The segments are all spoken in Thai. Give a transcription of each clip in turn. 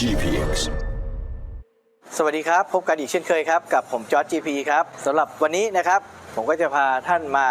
GPX สวัสดีครับ พบกันอีกเช่นเคยครับ กับผมจอร์จ GP ครับสำหรับวันนี้นะครับผมก็จะพาท่านมา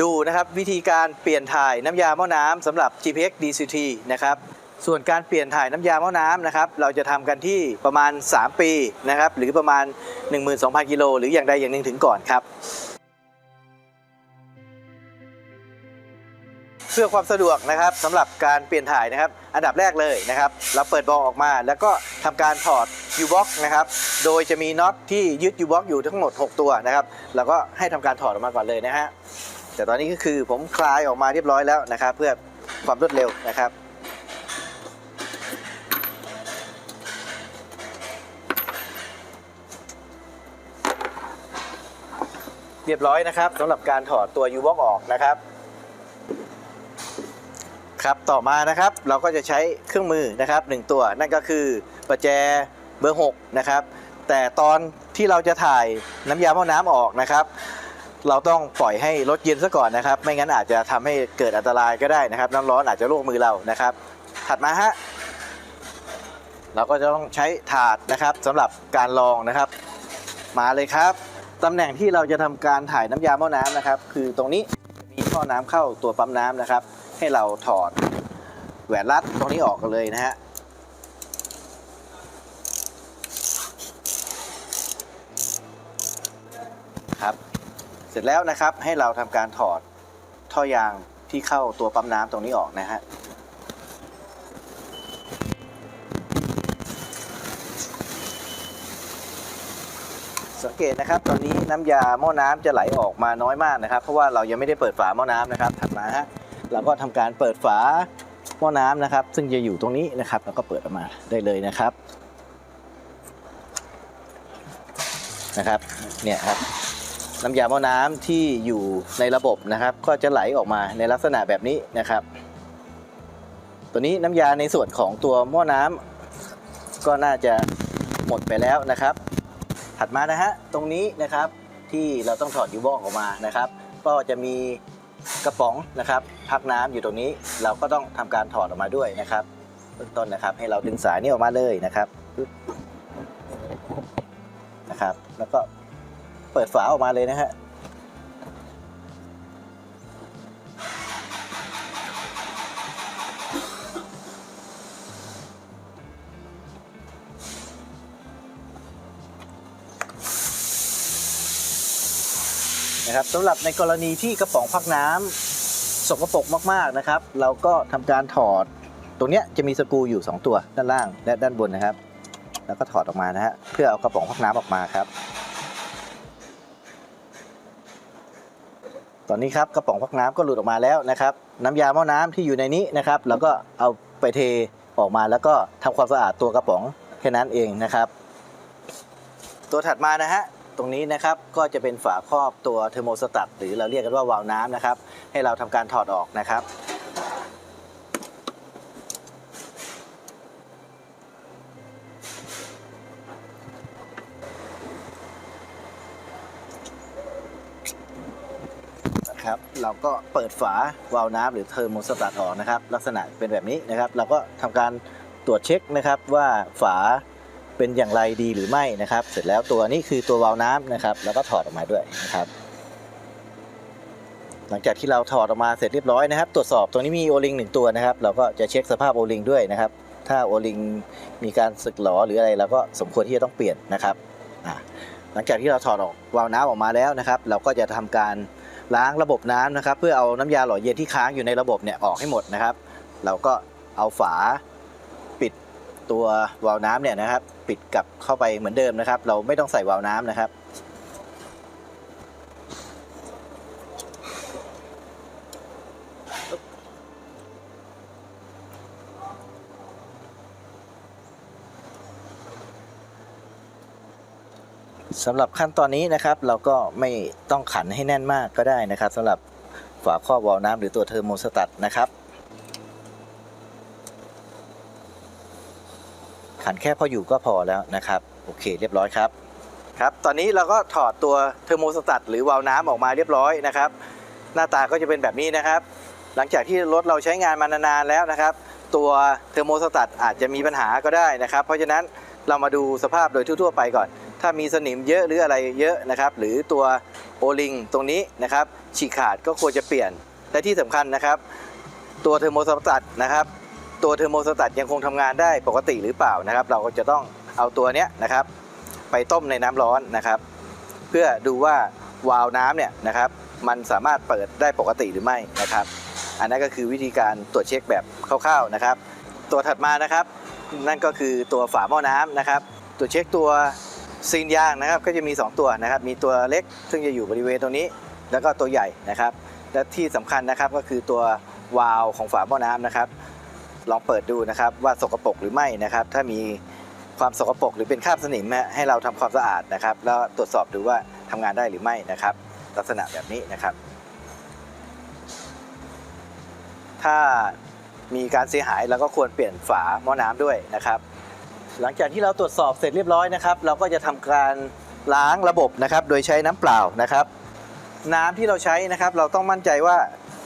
ดูนะครับ วิธีการเปลี่ยนถ่ายน้ำยาหม้อน้ำสำหรับ GPX DCT นะครับส่วนการเปลี่ยนถ่ายน้ำยาหม้อน้ำนะครับเราจะทำกันที่ประมาณ 3 ปีนะครับหรือประมาณ 12,000 กิโลหรืออย่างใดอย่างหนึ่งถึงก่อนครับ พื่อความสะดวกนะครับสำหรับการเปลี่ยนถ่ายนะครับ อันดับแรกเลยนะครับ เราเปิดบอลออกมา แล้วก็ทำการถอด u b o x นะครับ โดยจะมีน็อตที่ยึด u b o x อยู่ทั้งหมด 6 ตัวนะครับเราก็ให้ทำการถอดออกมาก่อนเลยนะฮะแต่ตอนนี้ก็คือผมคลายออกมาเรียบร้อยแล้วนะครับ เพื่อความรวดเร็วนะครับเรียบร้อยนะครับสำหรับการถอดตัว u b o x ออกนะครับ ครับต่อมานะครับเราก็จะใช้เครื่องมือนะครับหนึ่งตัว นั่นก็คือประแจเบอร์6นะครับแต่ตอนที่เราจะถ่ายน้ำยาหม้อน้ำออกนะครับ เราต้องปล่อยให้รถเย็นซะก่อนนะครับ ไม่งั้นอาจจะทำให้เกิดอันตรายก็ได้นะครับ น้ำร้อนอาจจะลวกมือเรานะครับ ถัดมาฮะเราก็จะต้องใช้ถาดนะครับสำหรับการลองนะครับ มาเลยครับตำแหน่งที่เราจะทำการถ่ายน้ำยาหม้อน้ำนะครับ คือตรงนี้มีท่อน้ำเข้าตัวปั๊มน้ำนะครับ ให้เราถอดแหวนรัดตรงนี้ออกกันเลยนะฮะครับ เสร็จแล้วนะครับให้เราทำการถอดท่อยางที่เข้าตัวปั๊มน้ำตรงนี้ออกนะฮะสังเกตนะครับตอนนี้น้ำยาหม้อน้ำจะไหลออกมาน้อยมากนะครับ เพราะว่าเรายังไม่ได้เปิดฝาหม้อน้ำนะครับถัดมาฮะ เราก็ทำการเปิดฝาหม้อน้ำนะครับ ซึ่งจะอยู่ตรงนี้นะครับ แล้วก็เปิดออกมาได้เลยนะครับนะครับเนี่ยครับน้ำยาหม้อน้ำที่อยู่ในระบบนะครับ ก็จะไหลออกมาในลักษณะแบบนี้นะครับ ตัวนี้น้ำยาในส่วนของตัวหม้อน้ำก็น่าจะหมดไปแล้วนะครับ ถัดมานะฮะตรงนี้นะครับที่เราต้องถอดยูบอกออกมานะครับ ก็จะมี กระป๋องนะครับ พักน้ำอยู่ตรงนี้เราก็ต้องทำการถอดออกมาด้วยนะครับเบื้องต้นนะครับให้เราดึงสายนี้ออกมาเลยนะครับนะครับ แล้วก็เปิดฝาออกมาเลยนะฮะ นะครับสำหรับในกรณีที่กระป๋องพักน้ำสกปรกมากๆนะครับ เราก็ทำการถอด ตรงเนี้ยจะมีสกรูอยู่ 2 ตัวด้านล่างและด้านบนนะครับ แล้วก็ถอดออกมานะฮะเพื่อเอากระป๋องพักน้ำออกมาครับ ตอนนี้ครับกระป๋องพักน้ำก็หลุดออกมาแล้วนะครับ น้ำยาหม้อน้ำที่อยู่ในนี้นะครับเราก็เอาไปเทออกมาแล้วก็ทำความสะอาดตัวกระป๋องแค่นั้นเองนะครับ ตัวถัดมานะฮะ ตรงนี้นะครับก็จะเป็นฝาครอบตัวเทอร์โมสตัตหรือเราเรียกกันว่าวาล์วน้ำนะครับ ให้เราทำการถอดออกนะครับนะครับเราก็เปิดฝาวาล์วน้ำหรือเทอร์โมสตัตออกนะครับ ลักษณะเป็นแบบนี้นะครับ เราก็ทำการตรวจเช็คนะครับว่าฝา เป็นอย่างไรดีหรือไม่นะครับ เสร็จแล้วตัวนี้คือตัววาล์วน้ำนะครับ แล้วก็ถอดออกมาด้วยนะครับ หลังจากที่เราถอดออกมาเสร็จเรียบร้อยนะครับ ตรวจสอบตรงนี้มีโอลิงหนึ่งตัวนะครับ เราก็จะเช็คสภาพโอลิงด้วยนะครับ ถ้าโอลิงมีการสึกหรอหรืออะไรเราก็สมควรที่จะต้องเปลี่ยนนะครับหลังจากที่เราถอดออกวาล์วน้ำออกมาแล้วนะครับ เราก็จะทำการล้างระบบน้ำนะครับ เพื่อเอาน้ำยาหล่อเย็นที่ค้างอยู่ในระบบเนี่ยออกให้หมดนะครับ เราก็เอาฝาปิดตัววาล์วน้ำเนี่ยนะครับ ปิดกลับเข้าไปเหมือนเดิมนะครับ เราไม่ต้องใส่วาล์วน้ำนะครับ สำหรับขั้นตอนนี้นะครับ เราก็ไม่ต้องขันให้แน่นมากก็ได้นะครับสำหรับฝาครอบวาล์วน้ำหรือตัวเทอร์โมสตัตนะครับ ขันแค่พออยู่ก็พอแล้วนะครับโอเคเรียบร้อยครับครับตอนนี้เราก็ถอดตัวเทอร์โมสตัตหรือวาล์วน้ำออกมาเรียบร้อยนะครับ หน้าตาก็จะเป็นแบบนี้นะครับ หลังจากที่รถเราใช้งานมานานๆแล้วนะครับ ตัวเทอร์โมสตัตอาจจะมีปัญหาก็ได้นะครับ เพราะฉะนั้นเรามาดูสภาพโดยทั่วๆไปก่อน ถ้ามีสนิมเยอะหรืออะไรเยอะนะครับ หรือตัวโอลิงตรงนี้นะครับฉีกขาดก็ควรจะเปลี่ยนและที่สำคัญนะครับ ตัวเทอร์โมสตัตนะครับ ตัวเทอร์โมสตัตยังคงทำงานได้ปกติหรือเปล่านะครับ เราก็จะต้องเอาตัวเนี้ยนะครับ ไปต้มในน้ำร้อนนะครับ เพื่อดูว่าวาล์วน้ำเนี่ยนะครับ มันสามารถเปิดได้ปกติหรือไม่นะครับ อันนั้นก็คือวิธีการตรวจเช็คแบบคร่าวๆนะครับ ตัวถัดมานะครับ นั่นก็คือตัวฝาหม้อน้ำนะครับตรวจเช็คตัวซีนยางนะครับ ก็จะมี 2 ตัวนะครับ มีตัวเล็กซึ่งจะอยู่บริเวณตรงนี้ แล้วก็ตัวใหญ่นะครับ และที่สำคัญนะครับก็คือตัววาล์วของฝาหม้อน้ำนะครับ ลองเปิดดูนะครับว่าสกปรกหรือไม่นะครับ ถ้ามีความสกปรกหรือเป็นคราบสนิมเนี่ยให้เราทำความสะอาดนะครับ แล้วตรวจสอบดูว่าทำงานได้หรือไม่นะครับ ลักษณะแบบนี้นะครับ ถ้ามีการเสียหายเราก็ควรเปลี่ยนฝาหม้อน้ำด้วยนะครับ หลังจากที่เราตรวจสอบเสร็จเรียบร้อยนะครับ เราก็จะทำการล้างระบบนะครับ โดยใช้น้ำเปล่านะครับ น้ำที่เราใช้นะครับ เราต้องมั่นใจว่า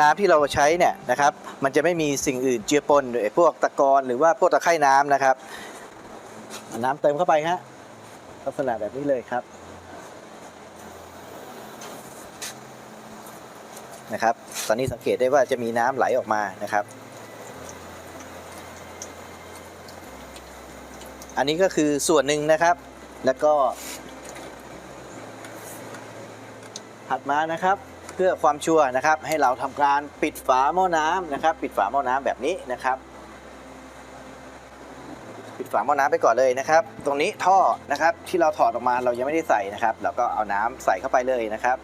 น้ำที่เราใช้เนี่ยนะครับ มันจะไม่มีสิ่งอื่นเจือปนหรือพวกตะกอนหรือว่าพวกตะไคร่น้ำนะครับ น้ำเติมเข้าไปฮะลักษณะแบบนี้เลยครับนะครับ ตอนนี้สังเกตได้ว่าจะมีน้ำไหลออกมานะครับ อันนี้ก็คือส่วนหนึ่งนะครับ แล้วก็ ถัดมานะครับ เพื่อความชัวร์นะครับให้เราทำการปิดฝาหม้อน้ำนะครับ ปิดฝาหม้อน้ำแบบนี้นะครับ ปิดฝาหม้อน้ำไปก่อนเลยนะครับ ตรงนี้ท่อนะครับที่เราถอดออกมาเรายังไม่ได้ใส่นะครับ เราก็เอาน้ำใส่เข้าไปเลยนะครับ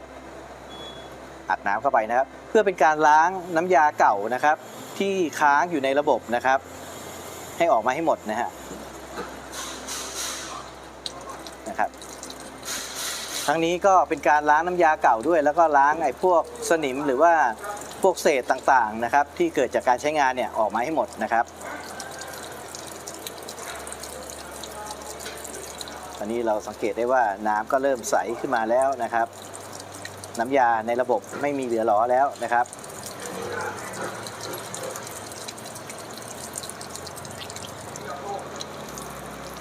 อัดน้ำเข้าไปนะครับ เพื่อเป็นการล้างน้ำยาเก่านะครับ ที่ค้างอยู่ในระบบนะครับ ให้ออกมาให้หมดนะฮะนะครับ ทั้งนี้ก็เป็นการล้างน้ำยาเก่าด้วย แล้วก็ล้างไอ้พวกสนิมหรือว่าพวกเศษต่างๆนะครับ ที่เกิดจากการใช้งานเนี่ยออกมาให้หมดนะครับตอนนี้เราสังเกตได้ว่าน้ำก็เริ่มใสขึ้นมาแล้วนะครับ น้ำยาในระบบไม่มีเหลือหลอแล้วนะครับ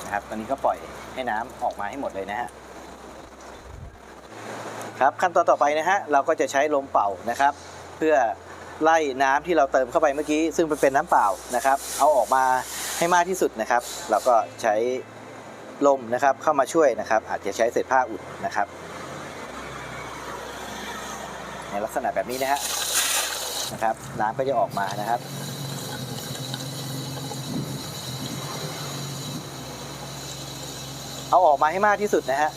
นะครับตอนนี้ก็ปล่อยให้น้ำออกมาให้หมดเลยนะฮะ ครับขั้นตอนต่อไปนะฮะเราก็จะใช้ลมเป่านะครับ เพื่อไล่น้ำที่เราเติมเข้าไปเมื่อกี้ ซึ่งเป็นน้ำเปล่านะครับ เอาออกมาให้มากที่สุดนะครับ เราก็ใช้ลมนะครับเข้ามาช่วยนะครับ อาจจะใช้เศษผ้าอุดนะครับ ในลักษณะแบบนี้นะฮะนะครับ น้ำก็จะออกมานะครับเอาออกมาให้มากที่สุดนะฮะ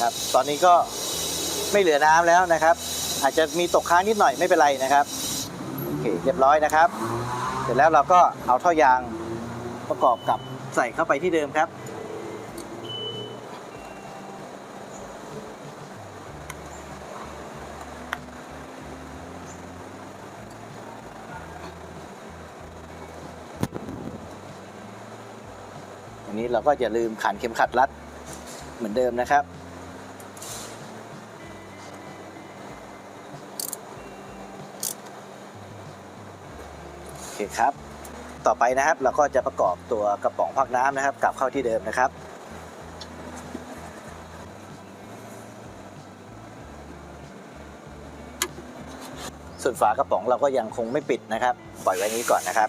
ครับ ตอนนี้ก็ไม่เหลือน้ำแล้วนะครับ อาจจะมีตกค้างนิดหน่อยไม่เป็นไรนะครับโอเคเรียบร้อยนะครับ เสร็จแล้วเราก็เอาท่อยางประกอบกับใส่เข้าไปที่เดิมครับอันนี้เราก็อย่าลืมขันเข็มขัดรัดเหมือนเดิมนะครับ เคครับ ต่อไปนะครับเราก็จะประกอบตัวกระป๋องพักน้ำนะครับ กลับเข้าที่เดิมนะครับส่วนฝากระป๋องเราก็ยังคงไม่ปิดนะครับ ปล่อยไว้นี้ก่อนนะครับ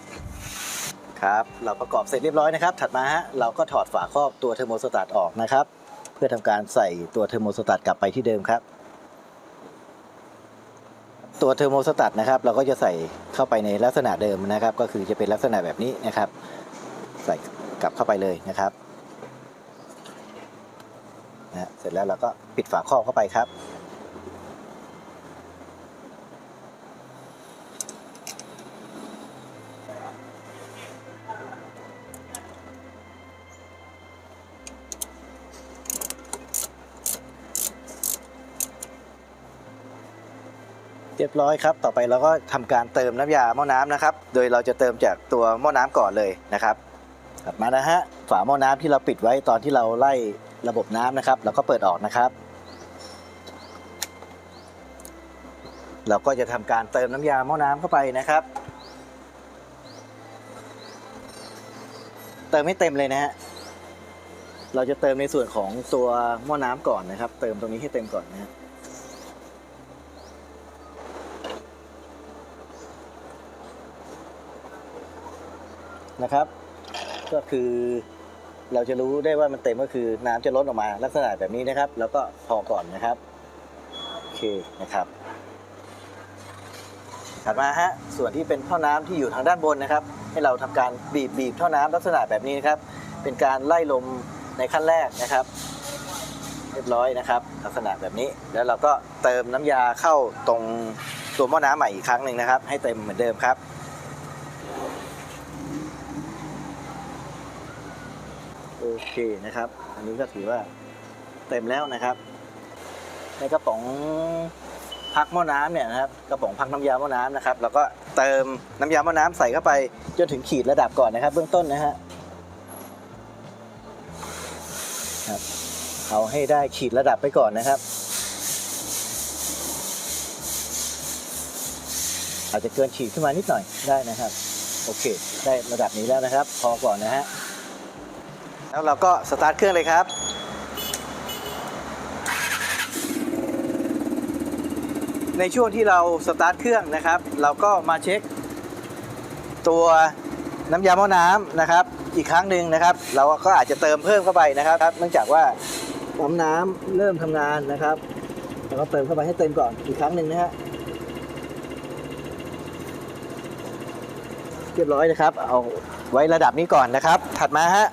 ครับเราประกอบเสร็จเรียบร้อยนะครับ ถัดมาฮะเราก็ถอดฝาครอบตัวเทอร์โมสตัตออกนะครับ เพื่อทำการใส่ตัวเทอร์โมสตัตกลับไปที่เดิมครับ ตัวเทอร์โมสตัตนะครับ เราก็จะใส่เข้าไปในลักษณะเดิมนะครับ ก็คือจะเป็นลักษณะแบบนี้นะครับ ใส่กลับเข้าไปเลยนะครับนะเสร็จแล้วเราก็ปิดฝาครอบเข้าไปครับ ยบร้อยครับ ต่อไปเราก็ทำการเติมน้ำยาหม้อน้ำนะครับ โดยเราจะเติมจากตัวหม้อน้ำก่อนเลยนะครับถัดมานะฮะฝาหม้อน้ำที่เราปิดไว้ตอนที่เราไล่ระบบน้ำนะครับ เราก็เปิดออกนะครับ เราก็จะทำการเติมน้ำยาหม้อน้ำเข้าไปนะครับ เติมให้เต็มเลยนะฮะเราจะเติมในส่วนของตัวหม้อน้ำก่อนนะครับ เติมตรงนี้ให้เต็มก่อนนะฮะ นะครับ ก็คือเราจะรู้ได้ว่ามันเต็มก็คือน้ำจะลดออกมาลักษณะแบบนี้นะครับ แล้วก็พอก่อนนะครับโอเคนะครับถัดมาฮะส่วนที่เป็นท่อน้ำที่อยู่ทางด้านบนนะครับ ให้เราทำการบีบบีบท่อน้ำลักษณะแบบนี้นะครับ เป็นการไล่ลมในขั้นแรกนะครับ เรียบร้อยนะครับ ลักษณะแบบนี้แล้วเราก็เติมน้ำยาเข้าตรงตัวหม้อน้ำใหม่อีกครั้งหนึ่งนะครับ ให้เต็มเหมือนเดิมครับ โอ เคนะครับ อันนี้ก็ถือว่าเต็มแล้วนะครับ ในกระป๋องพักหม้อน้ำเนี่ยนะครับกระป๋องพักน้ำยาหม้อน้ำนะครับ แล้วก็เติมน้ำยาหม้อน้ำใส่เข้าไปจนถึงขีดระดับก่อนนะครับ เบื้องต้นนะฮะครับเอาให้ได้ขีดระดับไปก่อนนะครับ อาจจะเกินขีดขึ้นมานิดหน่อยได้นะครับ โอเค ได้ระดับนี้แล้วนะครับ พอก่อนนะฮะ แล้วเราก็สตาร์ทเครื่องเลยครับ ในช่วงที่เราสตาร์ทเครื่องนะครับ เราก็มาเช็ค ตัวน้ำยาหม้อน้ำนะครับ อีกครั้งหนึ่งนะครับ เราก็อาจจะเติมเพิ่มเข้าไปนะครับเนื่องจากว่าปั๊มน้ำเริ่มทำงานนะครับเราก็เติมเข้าไปให้เต็มก่อนอีกครั้งหนึ่งนะฮะเรียบร้อยนะครับ เอาไว้ระดับนี้ก่อนนะครับ ถัดมาฮะ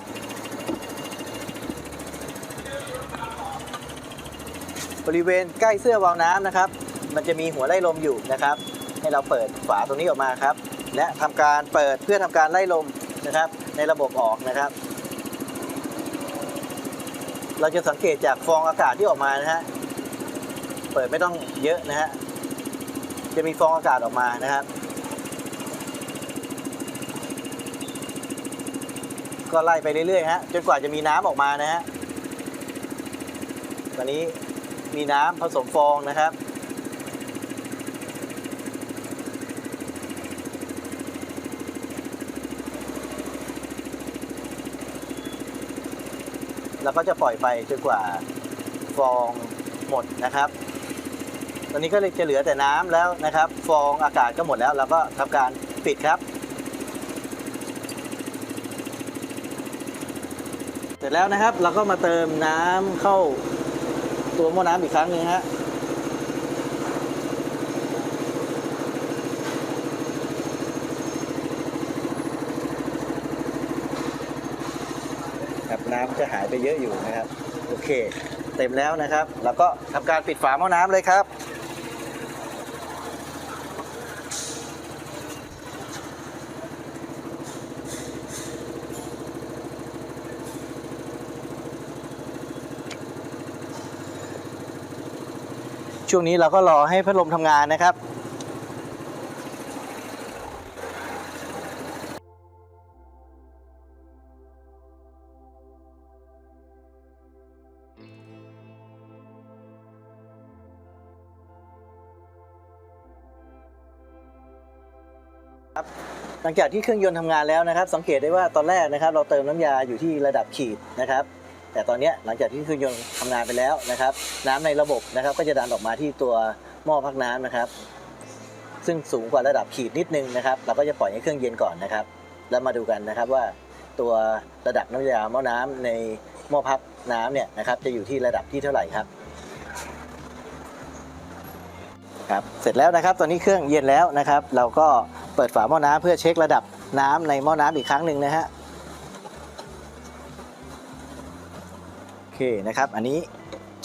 บริเวณใกล้เสื้อวาล์วน้ำนะครับ มันจะมีหัวไล่ลมอยู่นะครับ ให้เราเปิดฝาตรงนี้ออกมาครับ และทำการเปิดเพื่อทำการไล่ลมนะครับ ในระบบออกนะครับ เราจะสังเกตจากฟองอากาศที่ออกมานะฮะเปิดไม่ต้องเยอะนะฮะจะมีฟองอากาศออกมานะครับ ก็ไล่ไปเรื่อยๆฮะจนกว่าจะมีน้ำออกมานะฮะตอนนี้ มีน้ำผสมฟองนะครับ แล้วก็จะปล่อยไปจนกว่าฟองหมดนะครับ ตอนนี้ก็เลยจะเหลือแต่น้ำแล้วนะครับ ฟองอากาศก็หมดแล้วเราก็ทำการปิดครับเสร็จแล้วนะครับเราก็มาเติมน้ำเข้า ตัวหม้อน้ำอีกครั้งหนึ่งฮะครับน้ำจะหายไปเยอะอยู่นะครับ โอเค เต็มแล้วนะครับ แล้วก็ทำการปิดฝาหม้อน้ำเลยครับ ช่วงนี้เราก็รอให้พัดลมทำงานนะครับ หลังจากที่เครื่องยนต์ทำงานแล้วนะครับ สังเกตได้ว่าตอนแรกนะครับ เราเติมน้ำยาอยู่ที่ระดับขีดนะครับ แต่ตอนนี้หลังจากที่เครื่องยนต์ทำงานไปแล้วนะครับ น้ำในระบบนะครับก็จะดันออกมาที่ตัวหม้อพักน้ำนะครับ ซึ่งสูงกว่าระดับขีดนิดนึงนะครับ เราก็จะปล่อยให้เครื่องเย็นก่อนนะครับ แล้วมาดูกันนะครับว่าตัวระดับน้ำยาหม้อน้ำในหม้อพักน้ำเนี่ยนะครับ จะอยู่ที่ระดับที่เท่าไหร่ครับครับเสร็จแล้วนะครับ ตอนนี้เครื่องเย็นแล้วนะครับ เราก็เปิดฝาหม้อน้ำเพื่อเช็คระดับน้ำในหม้อน้ำอีกครั้งหนึ่งนะฮะ เคนะครับ อันนี้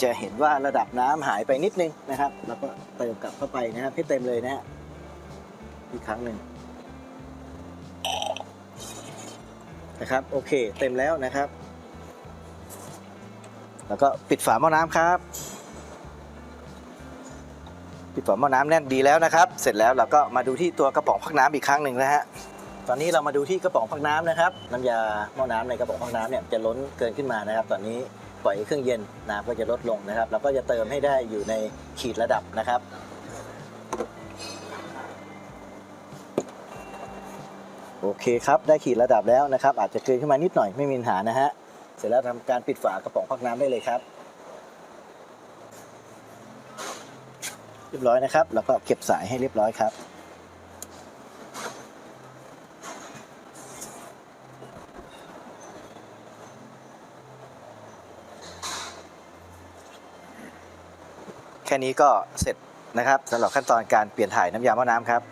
จะเห็นว่าระดับน้ำหายไปนิดนึงนะครับ แล้วก็เติมกลับเข้าไปนะครับให้เต็มเลยนะฮะอีกครั้งหนึ่งนะครับโอเค เต็มแล้วนะครับ แล้วก็ปิดฝาหม้อน้ำครับ ปิดฝาหม้อน้ำแน่นดีแล้วนะครับ เสร็จแล้วเราก็มาดูที่ตัวกระป๋องพักน้ำอีกครั้งหนึ่งนะฮะตอนนี้เรามาดูที่กระป๋องพักน้ำนะครับ น้ำยาหม้อน้ำในกระป๋องพักน้ำเนี่ยจะล้นเกินขึ้นมานะครับ ตอนนี้ ปล่อยเครื่องเย็นน้ำก็จะลดลงนะครับ เราก็จะเติมให้ได้อยู่ในขีดระดับนะครับ โอเคครับ ได้ขีดระดับแล้วนะครับ อาจจะเกินขึ้นมานิดหน่อยไม่มีปัญหานะฮะ เสร็จแล้วทำการปิดฝากระป๋องพักน้ำได้เลยครับ เรียบร้อยนะครับ แล้วก็เก็บสายให้เรียบร้อยครับ ค่นี้ก็เสร็จนะครับสำหรับขั้นตอนการเปลี่ยนถ่ายน้ำยาหม้อน้ำครับ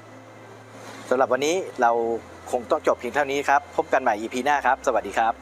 สำหรับวันนี้เราคงต้องจบเพียงเท่านี้ครับ พบกันใหม่ EP หน้าครับ สวัสดีครับ